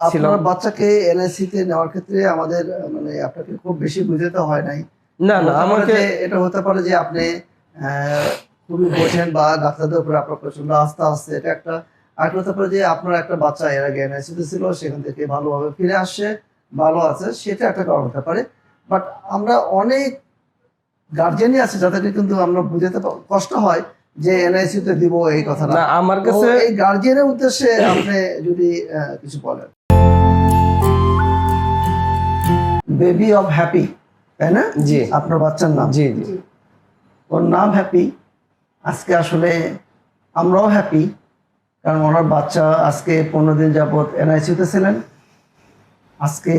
আপনার বাচ্চাকে এনআইসি তে নেওয়ার ক্ষেত্রে আমাদের মানে আপনাকে খুব বেশি বুঝাতে হয় নাই। না না আমাকে এটা হতে পারে যে আপনি খুবই বোঝেন বা ডাক্তারদের উপরে আপনার প্রচণ্ড আস্থা আসছে এটা একটা আর হতে পারে যে আপনার একটা বাচ্চা এর আগে এনআইসি তে ছিল সেখান থেকে ভালোভাবে ফিরে আসছে ভালো আছে সেটা একটা কারণ হতে পারে। বাট আমরা অনেক গার্জেনই আছে যাদেরকে কিন্তু আমরা বুঝাতে কষ্ট হয় যে এনআইসি তে দিব এই কথাটা। না আমার কাছে এই গার্জিয়ানের উদ্দেশ্যে আপনি যদি কিছু বলেন। বেবি অফ হ্যাপি তাই না? জি। আপনার বাচ্চার নাম। জি জি। ওর নাম হ্যাপি আজকে আসলে আমরাও হ্যাপি কারণ ওনার বাচ্চা আজকে পনেরো দিন যাবৎ এনআইসিউতে ছিলেন। আজকে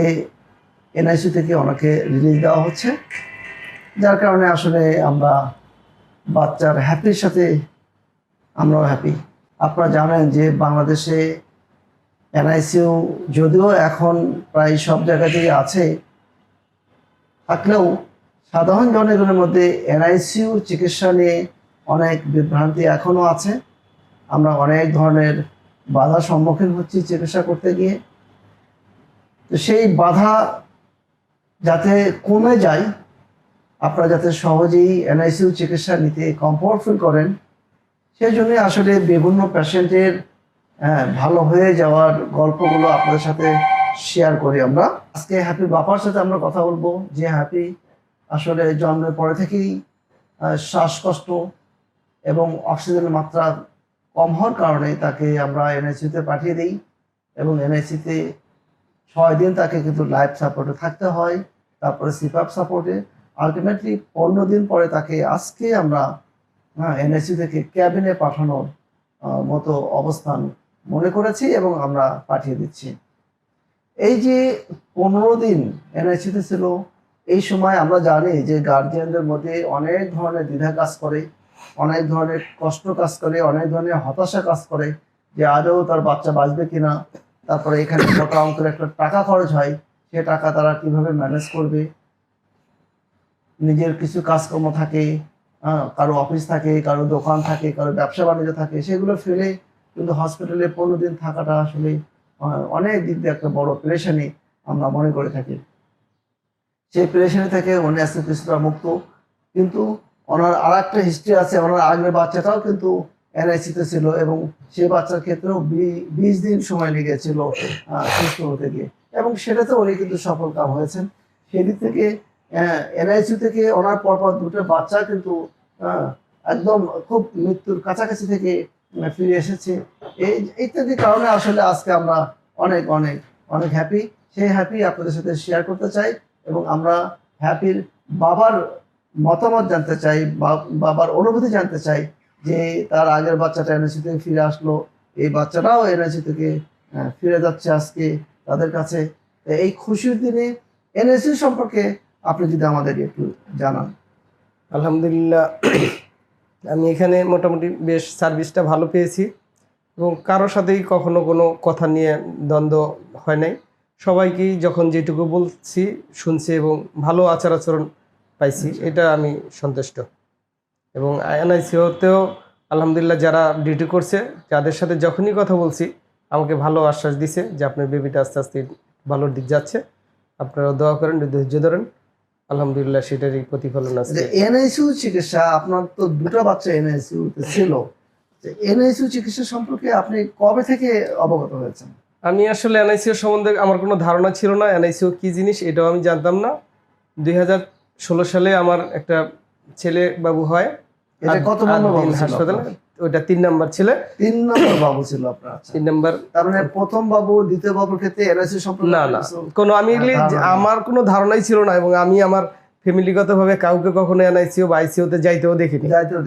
এনআইসিউ থেকে ওনাকে রিলিজ দেওয়া হচ্ছে। যার কারণে আসলে আমরা বাচ্চার হ্যাপির সাথে আমরাও হ্যাপি আপনারা জানেন যে বাংলাদেশে এনআইসিউ যদিও এখন প্রায় সব জায়গাতেই আছে থাকলেও সাধারণ জনগণের মধ্যে এনআইসিউ চিকিৎসা নিয়ে অনেক বিভ্রান্তি এখনও আছে। আমরা অনেক ধরনের বাধার সম্মুখীন হচ্ছি চিকিৎসা করতে গিয়ে। তো সেই বাধা যাতে কমে যায়, আপনারা যাতে সহজেই এনআইসিউ চিকিৎসা নিতে কমফোর্ট ফিল করেন, সেই জন্য আসলে বিভিন্ন পেশেন্টের ভালো হয়ে যাওয়ার গল্পগুলো আপনাদের সাথে শেয়ার করি আমরা। আজকে হ্যাপি বাপার সাথে আমরা কথা বলব। যে হ্যাপি আসলে জন্মের পরে থেকেই শ্বাসকষ্ট এবং অক্সিজেনের মাত্রা কম হওয়ার কারণে তাকে আমরা এনআইসিতে পাঠিয়ে দিই এবং এনআইসিতে ছয় দিন তাকে কিন্তু লাইফ সাপোর্টে থাকতে হয়, তারপরে সিপাপ সাপোর্টে আলটিমেটলি পনেরো দিন পরে তাকে আজকে আমরা হ্যাঁ এনআইসি থেকে ক্যাবিনে পাঠানোর মতো অবস্থান মনে করেছি এবং আমরা পাঠিয়ে দিচ্ছি। এই যে পনেরো দিন এনআইসিতে ছিল এই সময় আমরা জানি যে গার্জিয়ানদের মধ্যে অনেক ধরনের দ্বিধা কাজ করে অনেক ধরনের কষ্ট কাজ করে অনেক ধরনের হতাশা কাজ করে যে আদৌ তার বাচ্চা বাঁচবে কিনা। তারপরে এখানে মোটা অঙ্কের একটা টাকা খরচ হয় সে টাকা তারা কীভাবে ম্যানেজ করবে? নিজের কিছু কাজকর্ম থাকে হ্যাঁ, কারও অফিস থাকে কারও দোকান থাকে কারও ব্যবসা বাণিজ্য থাকে সেগুলো ফেলে কিন্তু হসপিটালে পনেরো দিন থাকাটা আসলে অনেক দিক দিয়ে একটা বড় প্রেশানি আমরা মনে করে থাকি। সেই প্রেশানি থেকে উনি আজকে কিছুটা মুক্ত। কিন্তু ওনার আর একটা হিস্ট্রি আছে, ওনার আগের বাচ্চাটাও কিন্তু এনআইসিতে ছিল এবং সেই বাচ্চার ক্ষেত্রেও বিশ দিন সময় লেগেছিল সুস্থ হতে গিয়ে। এবং সেটাতে উনি কিন্তু সফল কাম হয়েছেন। সেদিক থেকে এনআইসিউ থেকে ওনার পরপর দুটো বাচ্চা কিন্তু একদম খুব মৃত্যুর কাছাকাছি থেকে ফিরে এসেছে। এই, ইত্যাদি কারণে আসলে আজকে আমরা অনেক অনেক অনেক হ্যাপি সেই হ্যাপি আপনাদের সাথে শেয়ার করতে চাই এবং আমরা হ্যাপির বাবার মতামত জানতে চাই বাবার অনুভূতি জানতে চাই যে তার আগের বাচ্চাটা এনএসি থেকে ফিরে আসলো, এই বাচ্চাটাও এনএসি থেকে ফিরে যাচ্ছে আজকে তাদের কাছে। এই খুশির দিনে এনএসি সম্পর্কে আপনি যদি আমাদের একটু জানান। আলহামদুলিল্লাহ আমি এখানে মোটামুটি বেশ সার্ভিসটা ভালো পেয়েছি এবং কারোর সাথেই কখনো কোনো কথা নিয়ে দ্বন্দ্ব হয় নাই। সবাইকেই যখন যেটুকু বলছি শুনছি এবং ভালো আচার আচরণ পাইছি এটা আমি সন্তুষ্ট। এবং আইএনআইসিওতেও আলহামদুলিল্লাহ যারা ডিউটি করছে যাদের সাথে যখনই কথা বলছি আমাকে ভালো আশ্বাস দিছে যে আপনার বেবিটা আস্তে আস্তে ভালোর দিক যাচ্ছে। আপনারা দোয়া করেন ধৈর্য ধরেন। আলহামদুলিল্লাহ সেটারই প্রতিফলন আছে। এনআইসিউ চিকিৎসা আপনার তো দুটো বাচ্চা এনআইসিউ ছিল। এনআইসিউ চিকিৎসা সম্পর্কে আপনি কবে থেকে অবগত হয়েছেন? আমি আসলে এনআইসিও সম্বন্ধে আমার কোনো ধারণা ছিল না এনআইসিও কি জিনিস এটাও আমি জানতাম না। দুই হাজার ষোলো সালে আমার একটা ছেলে বাবু হয় এটা কত হাসপাতালে। ওইটা তিন নাম্বার ছেলে তিন নম্বর বাবু ছিল আপনার আচ্ছা। তিন নাম্বার প্রথম বাবু দ্বিতীয় বাবুর ক্ষেত্রে সম্পর্কে না না কোনো আমি। আমার কোনো ধারণাই ছিল না এবং আমি আমার ফ্যামিলিগতভাবে কাউকে কখনো এনআইসিও বা আইসিওতে যাইতেও দেখিনি যাইতেও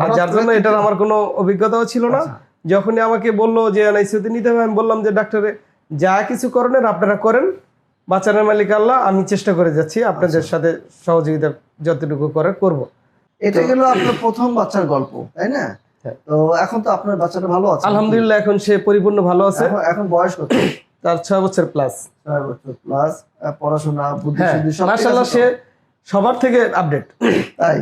আর যার জন্য এটার আমার কোনো অভিজ্ঞতাও ছিল না আচ্ছা। যখনই আমাকে বলল যে এনআইসিউতে নিতে হবে আমি বললাম যে ডাক্তারে যা কিছু করণের আপনারা করেন বাচ্চানের মালিক আল্লাহ আমি চেষ্টা করে যাচ্ছি আপনাদের আচ্ছা। সাথে সহযোগিতা যতটুকু করে করব এটা গেল আপনার প্রথম বাচ্চার গল্প তাই না। তো এখন তো আপনার বাচ্চাটা ভালো আছে আলহামদুলিল্লাহ এখন সে পরিপূর্ণ ভালো আছে। এখন বয়স কত? তার ছয় বছর প্লাস ছয় বছর প্লাস পড়াশোনা বুদ্ধি হ্যাঁ সে সবার থেকে আপডেট তাই?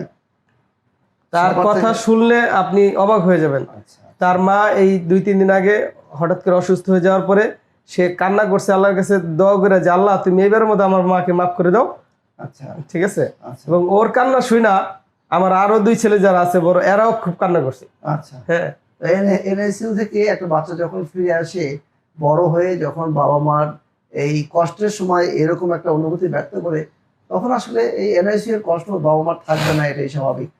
তার কথা শুনলে আপনি অবাক হয়ে যাবেন। আচ্ছা। তার মা এই দুই তিন দিন আগে হঠাৎ করে অসুস্থ হয়ে যাওয়ার পরে সে কান্না করছে আল্লাহর কাছে দোয়া করে যে আল্লাহ তুমি এবারের মধ্যে আমার মাকে মাফ করে দাও। আচ্ছা। ঠিক আছে? আচ্ছা। এবং ওর কান্না শুই না আমার আরও দুই ছেলে যারা আছে বড় এরাও খুব কান্না করছে। আচ্ছা। হ্যাঁ। এনআইসিউ থেকে একটা বাচ্চা যখন ফিরে আসে বড় হয়ে যখন বাবা মার এই কষ্টের সময় এরকম একটা অনুভূতি ব্যক্ত করে তখন আসলে এই এনআইসি এর কষ্ট বাবা মার থাকবে না এটাই স্বাভাবিক।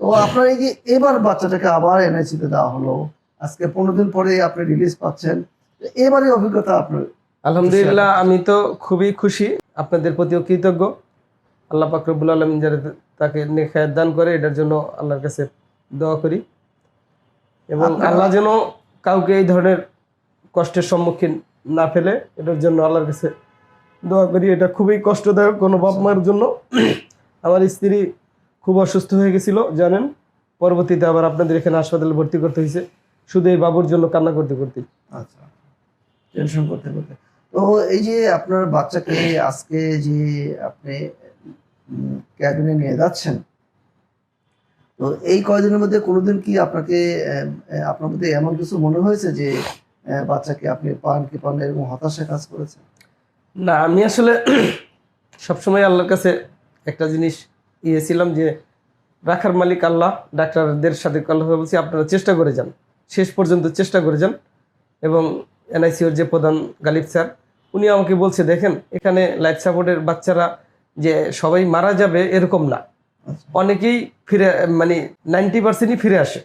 তো আপনার এই যে এবার বাচ্চাটাকে আবার এনআইসি তে দেওয়া হলো আজকে পনেরো দিন পরে আপনি রিলিজ পাচ্ছেন এবারে অভিজ্ঞতা আপনার আলহামদুলিল্লাহ আমি তো খুবই খুশি আপনাদের প্রতিও কৃতজ্ঞ। আল্লাহ পাকরবুল আলম যারা তাকে নেখায়াত দান করে এটার জন্য আল্লাহর কাছে দোয়া করি। এবং আল্লাহ যেন কাউকে এই ধরনের কষ্টের সম্মুখীন না ফেলে এটার জন্য আল্লাহর কাছে দোয়া করি। এটা খুবই কষ্টদায়ক কোনো বাপ মার জন্য। আমার স্ত্রী খুব অসুস্থ হয়ে গেছিল জানেন? পরবর্তীতে আবার আপনাদের এখানে হাসপাতালে ভর্তি করতে হয়েছে। শুধু এই বাবুর জন্য কান্না করতে করতে। আচ্ছা টেনশন করতে করতে। তো এই যে আপনার বাচ্চাকে আজকে যে আপনি ক্যাবিনে নিয়ে যাচ্ছেন। তো এই কয়দিনের মধ্যে কোনোদিন কি আপনাকে আপনার মধ্যে এমন কিছু মনে হয়েছে যে বাচ্চাকে আপনি পান কি পান এরকম হতাশা কাজ করেছেন? না, আমি আসলে সবসময় আল্লাহর কাছে একটা জিনিস ইয়েছিলাম যে, রাখার মালিক আল্লাহ, ডাক্তারদের সাথে কথা বলছি, আপনারা চেষ্টা করে যান। শেষ পর্যন্ত চেষ্টা করে যান। এবং এনআইসিওর যে প্রধান গালিব স্যার, উনি আমাকে বলছে, দেখেন, এখানে লাইফ সাপোর্টের বাচ্চারা যে সবাই মারা যাবে এরকম না। অনেকেই ফিরে মানে নাইনটি পার্সেন্টই ফিরে আসে।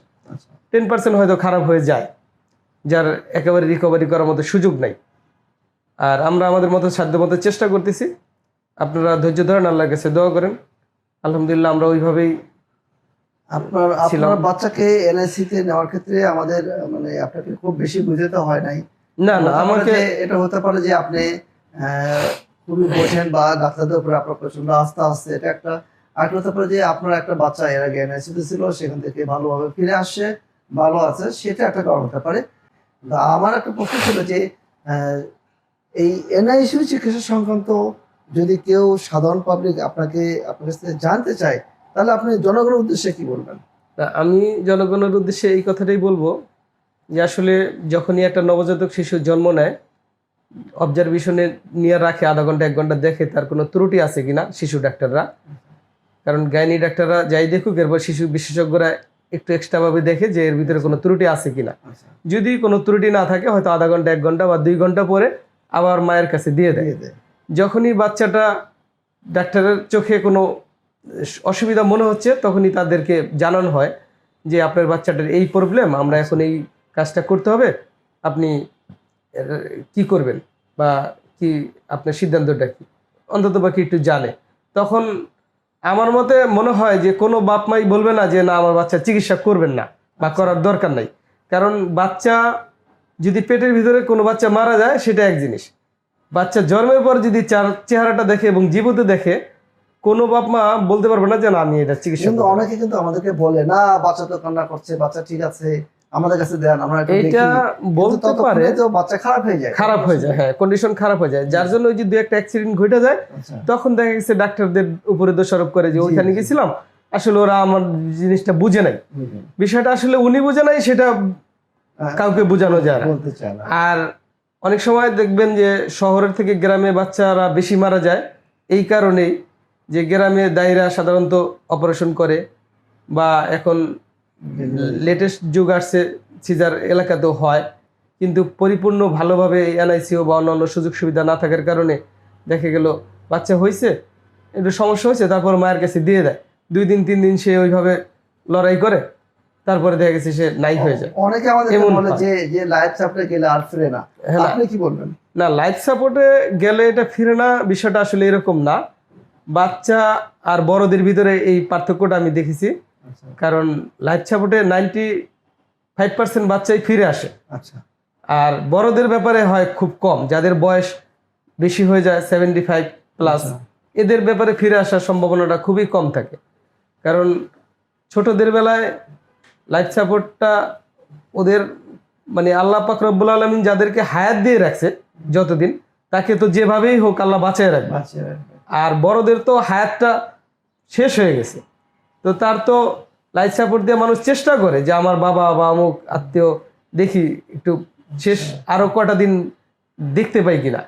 টেন পার্সেন্ট হয়তো খারাপ হয়ে যায় যার একেবারে রিকভারি করার মতো সুযোগ নাই। আর আমরা আমাদের মতো সাধ্য মতো চেষ্টা করতেছি। আপনারা ধৈর্য ধরেন আল্লাহর কাছে দোয়া করেন। আলহামদুলিল্লাহ আমরা ওইভাবেই আপনার। আপনার বাচ্চাকে এনআইসি তে নেওয়ার ক্ষেত্রে আমাদের মানে আপনাকে খুব বেশি বুঝতে হয় নাই। না না আমাকে এটা হতে পারে যে আপনি খুবই বোঝেন বা ডাক্তারদের উপরে আপনার প্রচণ্ড আস্থা আছে। এটা একটা আর হতে যে আপনার একটা বাচ্চা এর আগে এনআইসিতে ছিল, সেখান থেকে ভালোভাবে ফিরে আসছে ভালো আছে, সেটা একটা কারণ হতে পারে আমার একটা প্রশ্ন ছিল যে এই এনআইসিউ চিকিৎসা সংক্রান্ত যদি কেউ সাধারণ পাবলিক আপনাকে আপনার কাছ থেকে জানতে চায়, তাহলে আপনি জনগণের উদ্দেশ্যে কি বলবেন? আমি জনগণের উদ্দেশ্যে এই কথাটাই বলব যে আসলে যখনই একটা নবজাতক শিশু জন্ম নেয় অবজারভেশনে নিয়ে রাখে আধা ঘণ্টা এক ঘণ্টা দেখে তার কোনো ত্রুটি আছে কিনা শিশু ডাক্তাররা। কারণ গাইনি ডাক্তাররা যাই দেখুক এরপর শিশু বিশেষজ্ঞরা একটু এক্সট্রাভাবে দেখে যে এর ভিতরে কোনো ত্রুটি আছে কিনা। আচ্ছা। যদি কোনো ত্রুটি না থাকে হয়তো আধা ঘণ্টা এক ঘণ্টা বা দুই ঘণ্টা পরে আবার মায়ের কাছে দিয়ে দেয়। যখনই বাচ্চাটা ডাক্তারের চোখে কোনো অসুবিধা মনে হচ্ছে তখনই তাদেরকে জানানো হয় যে আপনার বাচ্চাটার এই প্রবলেম আমরা এখন এই কাজটা করতে হবে। আপনি কি করবেন? বা কি আপনার সিদ্ধান্তটা কি? অন্তত বাকি একটু জানে। তখন আমার মতে মনে হয় যে কোনো বাপ মাই বলবে না যে না আমার বাচ্চা চিকিৎসা করবেন না বা করার দরকার নাই। কারণ বাচ্চা যদি পেটের ভিতরে কোনো বাচ্চা মারা যায় সেটা এক জিনিস। বাচ্চা জন্মের পর যদি চেহারাটা দেখে এবং জীবতে দেখে কোনো বাপ মা বলতে পারবে না যে না আমি এটা চিকিৎসা। অনেকে কিন্তু আমাদেরকে বলে না বাচ্চা তো কান্না করছে বাচ্চা ঠিক আছে। আমাদের কাছে দেন আমরা। এটা বলতে পারে তো বাচ্চা খারাপ হয়ে যায়। খারাপ হয়ে যায় হ্যাঁ কন্ডিশন খারাপ হয়ে যায়। যার জন্য ওই যে দু একটা অ্যাক্সিডেন্ট ঘটে যায় আচ্ছা। তখন দেখা গেছে ডাক্তারদের উপরে দোষারোপ করে যে ওইখানে গেছিলাম আসলে ওরা আমার জিনিসটা বুঝে নাই। বিষয়টা আসলে উনি বুঝে নাই সেটা হ্যাঁ, কাউকে বোঝানো যায় না। আর অনেক সময় দেখবেন যে শহরের থেকে গ্রামে বাচ্চারা বেশি মারা যায় এই কারণেই যে গ্রামে দায়রা সাধারণত অপারেশন করে বা এখন লেটেস্ট যুগ আসছে সিজার এলাকাতেও হয়। কিন্তু পরিপূর্ণ ভালোভাবে এনআইসিও বা অন্যান্য সুযোগ সুবিধা না থাকার কারণে দেখা গেল বাচ্চা হয়েছে একটু সমস্যা হয়েছে তারপর মায়ের কাছে দিয়ে দেয়। দুই দিন তিন দিন সে ওইভাবে লড়াই করে তারপরে দেখা গেছে সে নাই হয়ে যায়। অনেকে আমাদের বলে। যে যে লাইফ সাপ্লাই গেলে আর ফিরে না। হ্যাঁ আপনি কি বলবেন? না লাইফ সাপোর্টে গেলে এটা ফিরে না বিষয়টা আসলে এরকম না। বাচ্চা আর বড়দের ভিতরে এই পার্থক্যটা আমি দেখেছি। কারণ লাইফ সাপোর্টে নাইনটি ফাইভ পার্সেন্ট বাচ্চাই ফিরে আসে। আচ্ছা। আর বড়দের ব্যাপারে হয় খুব কম। যাদের বয়স বেশি হয়ে যায় সেভেন্টি ফাইভ প্লাস আচ্ছা। এদের ব্যাপারে ফিরে আসার সম্ভাবনাটা খুবই কম থাকে। কারণ ছোটদের বেলায় লাইফ সাপোর্টটা ওদের মানে আল্লাহ পাক রব্বুল আলমিন যাদেরকে হায়াত দিয়ে রাখছে যতদিন তাকে তো যেভাবেই হোক আল্লাহ বাঁচিয়ে রাখবে। আর বড়দের তো হায়াতটা শেষ হয়ে গেছে। তো তার তো লাইফ সাপোর্ট দিয়ে মানুষ চেষ্টা করে যে আমার বাবা বা অমুক আত্মীয় দেখি একটু শেষ আরও কটা দিন দেখতে পাই কিনা।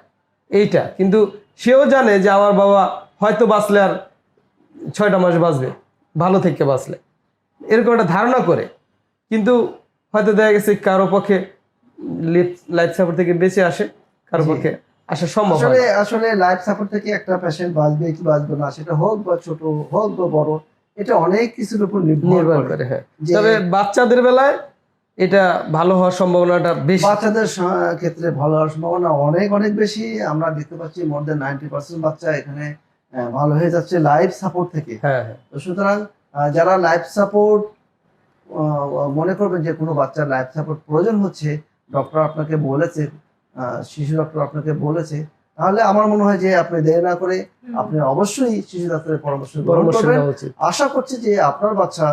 এইটা। কিন্তু সেও জানে যে আমার বাবা হয়তো বাঁচলে আর ছয়টা মাস বাঁচবে। ভালো থেকে বাঁচলে। এরকম একটা ধারণা করে। কিন্তু হয়তো দেখা গেছে কারও পক্ষে লাইফ সাপোর্ট থেকে বেঁচে আসে কারও পক্ষে আসা সম্ভব আসলে আসলে লাইফ সাপোর্ট থেকে একটা পেশেন্ট বাঁচবে কি বাঁচবে না সেটা হোক বা ছোট হোক বা বড় এটা অনেক কিছুর উপর নির্ভর করে হ্যাঁ। তবে বাচ্চাদের বেলায় এটা ভালো হওয়ার সম্ভাবনাটা বেশি। বাচ্চাদের ক্ষেত্রে ভালো হওয়ার সম্ভাবনা অনেক অনেক বেশি। আমরা দেখতে পাচ্ছি মোর দেন নাইনটি পার্সেন্ট বাচ্চা এখানে ভালো হয়ে যাচ্ছে লাইফ সাপোর্ট থেকে। হ্যাঁ হ্যাঁ। তো সুতরাং যারা লাইফ সাপোর্ট মনে করবেন যে কোনো বাচ্চার লাইফ সাপোর্ট প্রয়োজন হচ্ছে ডক্টর আপনাকে বলেছে শিশু ডক্টর আপনাকে বলেছে তাহলে আমার মনে হয় যে আপনি দেরি না করে আপনি অবশ্যই শিশু ডাক্তারের পরামর্শ গ্রহণ পরামর্শ করবেন। আশা করছি যে আপনার বাচ্চা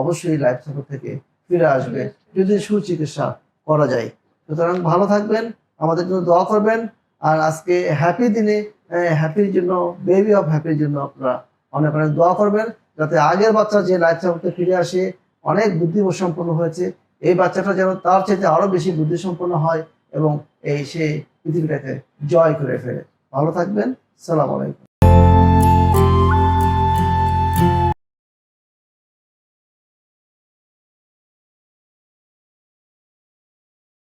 অবশ্যই লাইফ সাপোর্ট থেকে ফিরে আসবে যদি সুচিকিৎসা করা যায়। সুতরাং ভালো থাকবেন আমাদের জন্য দোয়া করবেন। আর আজকে হ্যাপি দিনে হ্যাপির জন্য বেবি অফ হ্যাপির জন্য আপনারা অনেক অনেক দোয়া করবেন যাতে আগের বাচ্চা যে লাইফ সাপোর্টে ফিরে আসে অনেক বুদ্ধি সম্পন্ন হয়েছে। এই বাচ্চাটা যেন তার চাইতে আরও বেশি বুদ্ধি সম্পন্ন হয় এবং এই সে পৃথিবীটাকে জয় করে ফেলে। ভালো থাকবেন সালাম আলাইকুম।